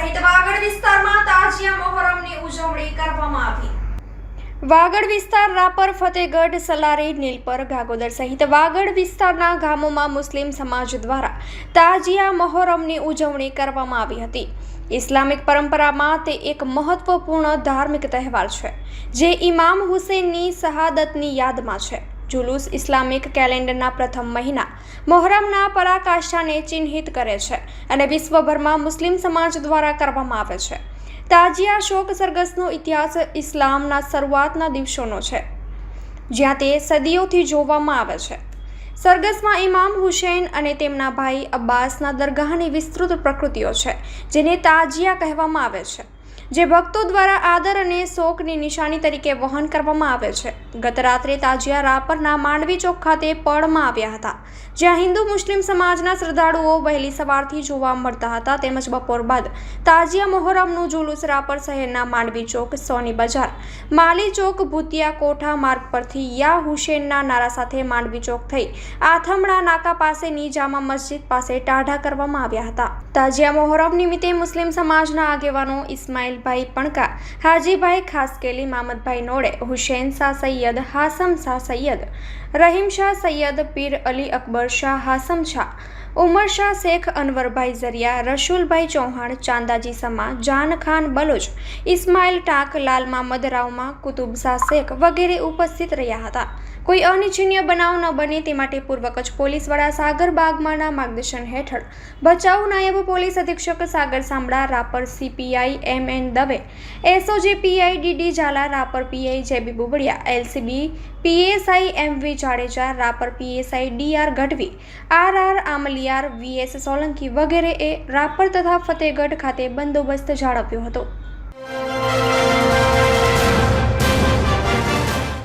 સહિત વાગડ વિસ્તારમાં તાજિયા મોહરમની ઉજવણી કરવામાં આવી. વાગડ વિસ્તાર રાપર, ફતેગઢ, સલારી, નીલપર ગાગોદર સહિત વાગડ વિસ્તારના ગામોમાં મુસ્લિમ સમાજ દ્વારા તાજિયા મહોરમની ઉજવણી કરવામાં આવી હતી. ઇસ્લામિક પરંપરામાં તે એક મહત્વપૂર્ણ ધાર્મિક તહેવાર છે, જે ઇમામ હુસેનની શહાદતની યાદમાં છે. જુલુસ ઇસ્લામિક કેલેન્ડરના પ્રથમ મહિના મોહરમના પરાકાષ્ઠાને ચિહ્નિત કરે છે અને વિશ્વભરમાં મુસ્લિમ સમાજ દ્વારા કરવામાં આવે છે. તાજિયા શોક સરગસનો ઇતિહાસ ઇસ્લામના શરૂઆતના દિવસોનો છે, જ્યાં તે સદીઓથી જોવામાં આવે છે. સરગસમાં ઇમામ હુસૈન અને તેમના ભાઈ અબ્બાસના દરગાહની વિસ્તૃત પ્રકૃતિઓ છે, જેને તાજિયા કહેવામાં આવે છે. જે ભક્તો દ્વારા આદર અને શોકની નિશાની તરીકે વહન કરવામાં આવે છે. ગત રાત્રે તાજિયા રાપરના માંડવી ચોક ખાતે પળમાં આવ્યા હતા, જ્યાં હિન્દુ મુસ્લિમ સમાજના શ્રદ્ધાળુઓ વહેલી સવારથી જોવા મળતા હતા. તેમજ બપોર બાદ તાજિયા મોહરમનું જુલુસ રાપર શહેરના માંડવી ચોક, સોની બજાર, માલી ચોક, ભૂતિયા કોઠા માર્ગ પરથી યા હુસેનના નારા સાથે માંડવી ચોક થઈ આથમણા નાકા પાસેની જામા મસ્જિદ પાસે ટાઢા કરવામાં આવ્યા હતા. તાજિયા મોહરમ નિમિત્તે મુસ્લિમ સમાજના આગેવાનો ઇસ્માઇલભાઈ પણકા. હાજીભાઈ ખાસકેલી મામદભાઈ નોડે હુસેન શાહ સૈયદ, હાસમ શાહ સૈયદ, રહીમ સૈયદ, પીર અલી અકબર શાહ, હાસમ શાહ, ઉમર શાહ, શેખ અનવરભાઈ ઝરિયા, રસુલભાઈ ચૌહાણ, ચાંદાજી સમા, જાન ખાન બલોચ, ઇસ્માઇલ ટાંક, લાલ મામદ રાવમાં, કુતુબ શાહ શેખ વગેરે ઉપસ્થિત રહ્યા હતા. કોઈ અનિચ્છનીય બનાવ ન બને તે માટે પૂર્વ કચ્છ પોલીસ વડા સાગર બાગમાના માર્ગદર્શન હેઠળ ભચાઉ નાયબ પોલીસ અધિક્ષક Sagar સાંભળા, Rapar CPI M N Dave. SOG PI D D Jhala, Rapar PI J B Bubadiya. LCB PSI M V Jadeja, Rapar PSI D R Gadhvi. R R Amliyar V S Solanki વગેરેએ રાપર તથા ફતેહગઢ ખાતે બંદોબસ્ત જાળવ્યો હતો.